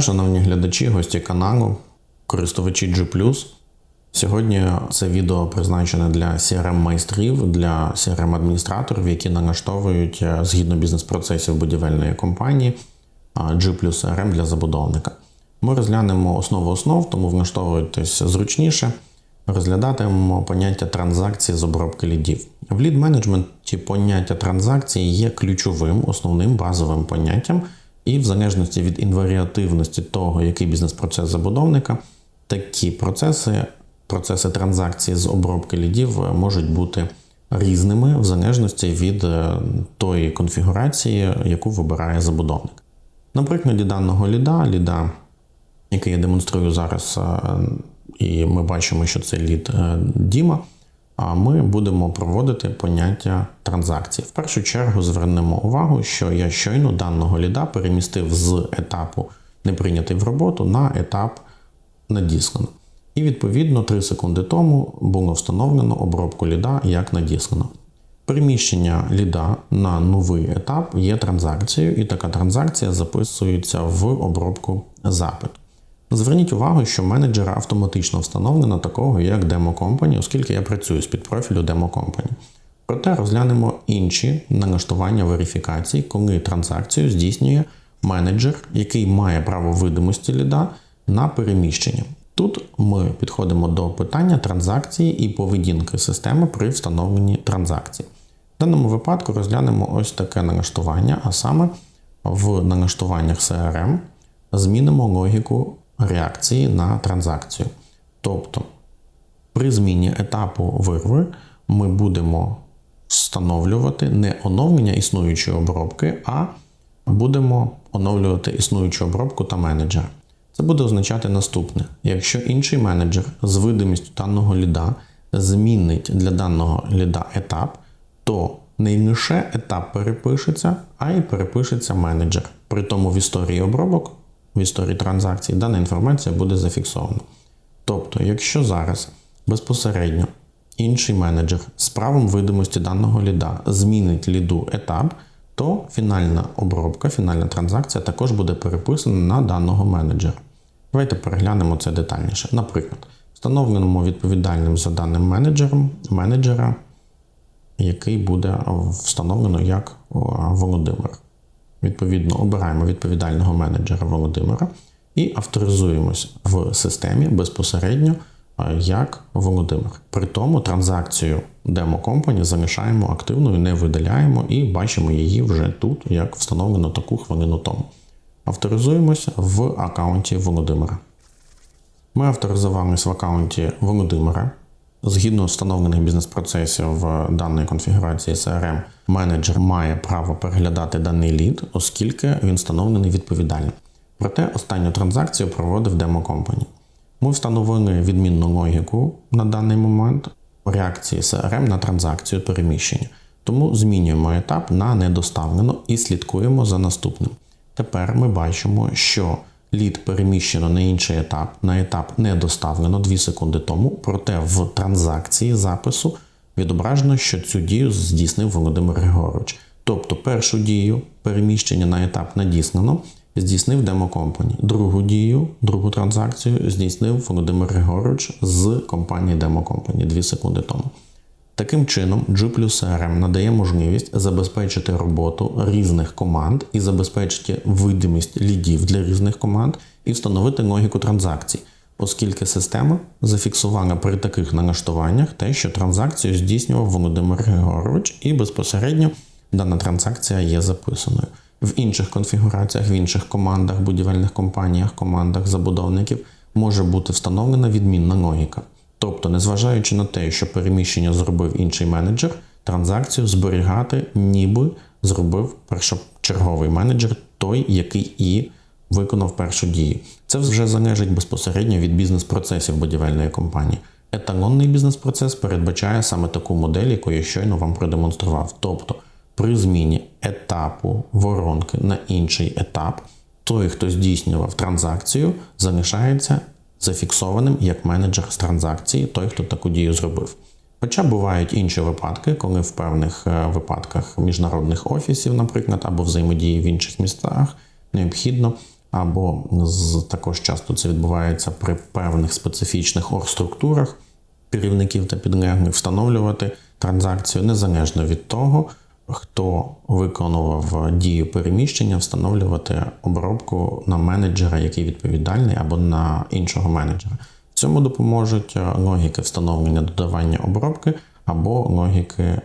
шановні глядачі, гості каналу, користувачі G+. Сьогодні це відео призначене для crm майстрів для crm адміністраторів які налаштовують е, згідно бізнес-процесів будівельної компанії G CRM для забудовника. Ми розглянемо основу основ, тому влаштовуйтесь зручніше. Розглядатимемо поняття транзакції з обробки лідів. В лід менеджменті поняття транзакції є ключовим, основним базовим поняттям, і в залежності від інваріативності того, який бізнес-процес забудовника, такі процеси, процеси транзакції з обробки лідів можуть бути різними в залежності від е, тої конфігурації, яку вибирає забудовник. На прикладі даного ліда, ліда, який я демонструю зараз, е, і ми бачимо, що це лід е, Діма. А ми будемо проводити поняття транзакції. В першу чергу звернемо увагу, що я щойно даного ліда перемістив з етапу не прийнятий в роботу на етап надіслано. І відповідно 3 секунди тому було встановлено обробку ліда як надіслано. Переміщення ліда на новий етап є транзакцією, і така транзакція записується в обробку запиту. Зверніть увагу, що менеджера автоматично встановлено такого, як Demo Company, оскільки я працюю з підпрофілю Demo Company. Проте розглянемо інші налаштування верифікації, коли транзакцію здійснює менеджер, який має право видимості ліда на переміщення. Тут ми підходимо до питання транзакції і поведінки системи при встановленні транзакції. В даному випадку розглянемо ось таке налаштування, а саме в налаштуваннях CRM змінимо логіку реакції на транзакцію. Тобто, при зміні етапу вирви ми будемо встановлювати не оновлення існуючої обробки, а будемо оновлювати існуючу обробку та менеджера. Це буде означати наступне: якщо інший менеджер з видимістю даного ліда змінить для даного ліда етап, то не лише етап перепишеться, а й перепишеться менеджер. При тому в історії обробок в історії транзакцій дана інформація буде зафіксована. Тобто, якщо зараз безпосередньо інший менеджер з правом видимості даного ліда змінить ліду етап, то фінальна обробка, фінальна транзакція також буде переписана на даного менеджера. Давайте переглянемо це детальніше. Наприклад, встановленому відповідальним за даним менеджером менеджера, який буде встановлено як Володимир. Відповідно, обираємо відповідального менеджера Володимира і авторизуємось в системі безпосередньо як Володимир. При тому транзакцію Demo Company залишаємо активною, не видаляємо і бачимо її вже тут, як встановлено таку хвилину тому. Авторизуємося в аккаунті Володимира. Ми авторизувалися в аккаунті Володимира. Згідно встановлених бізнес-процесів в даної конфігурації CRM, менеджер має право переглядати даний лід, оскільки він встановлений відповідально. Проте останню транзакцію проводив Company. Ми встановили відмінну логіку на даний момент реакції CRM на транзакцію переміщення. Тому змінюємо етап на недоставлено і слідкуємо за наступним. Тепер ми бачимо, що лід переміщено на інший етап, на етап не доставлено 2 секунди тому, проте в транзакції запису відображено, що цю дію здійснив Володимир Григорович. Тобто першу дію переміщення на етап надіслано, здійснив Company. Другу дію, другу транзакцію здійснив Володимир Григорович з компанії Company 2 секунди тому. Таким чином, G CRM надає можливість забезпечити роботу різних команд і забезпечити видимість лідів для різних команд і встановити логіку транзакцій, оскільки система зафіксувала при таких налаштуваннях те, що транзакцію здійснював Володимир Григорович, і безпосередньо дана транзакція є записаною. В інших конфігураціях, в інших командах, будівельних компаніях, командах забудовників може бути встановлена відмінна логіка. Тобто, незважаючи на те, що переміщення зробив інший менеджер, транзакцію зберігати, ніби зробив першочерговий менеджер, той, який і виконав першу дію. Це вже залежить безпосередньо від бізнес-процесів будівельної компанії. Еталонний бізнес-процес передбачає саме таку модель, яку я щойно вам продемонстрував. Тобто, при зміні етапу воронки на інший етап, той, хто здійснював транзакцію, залишається зафіксованим як менеджер з транзакції, той, хто таку дію зробив. Хоча бувають інші випадки, коли в певних е, випадках міжнародних офісів, наприклад, або взаємодії в інших містах, необхідно або з також часто це відбувається при певних специфічних оргструктурах керівників та підлеглих, встановлювати транзакцію незалежно від того, хто виконував дію переміщення, встановлювати обробку на менеджера, який відповідальний, або на іншого менеджера. В цьому допоможуть е, логіки встановлення додавання обробки або логіки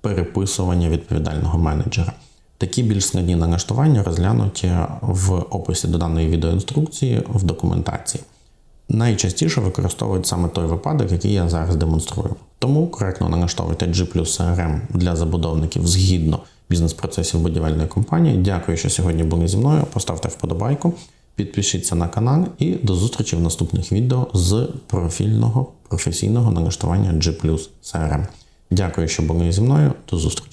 переписування відповідального менеджера. Такі більш складні налаштування розглянуті в описі до даної відеоінструкції в документації. Найчастіше використовують саме той випадок, який я зараз демонструю. Тому коректно налаштовуйте G CRM для забудовників згідно бізнес-процесів будівельної компанії. Дякую, що сьогодні були зі мною. Поставте вподобайку, підпишіться на канал і до зустрічі в наступних відео з профільного професійного налаштування G CRM. Дякую, що були зі мною. До зустрічі.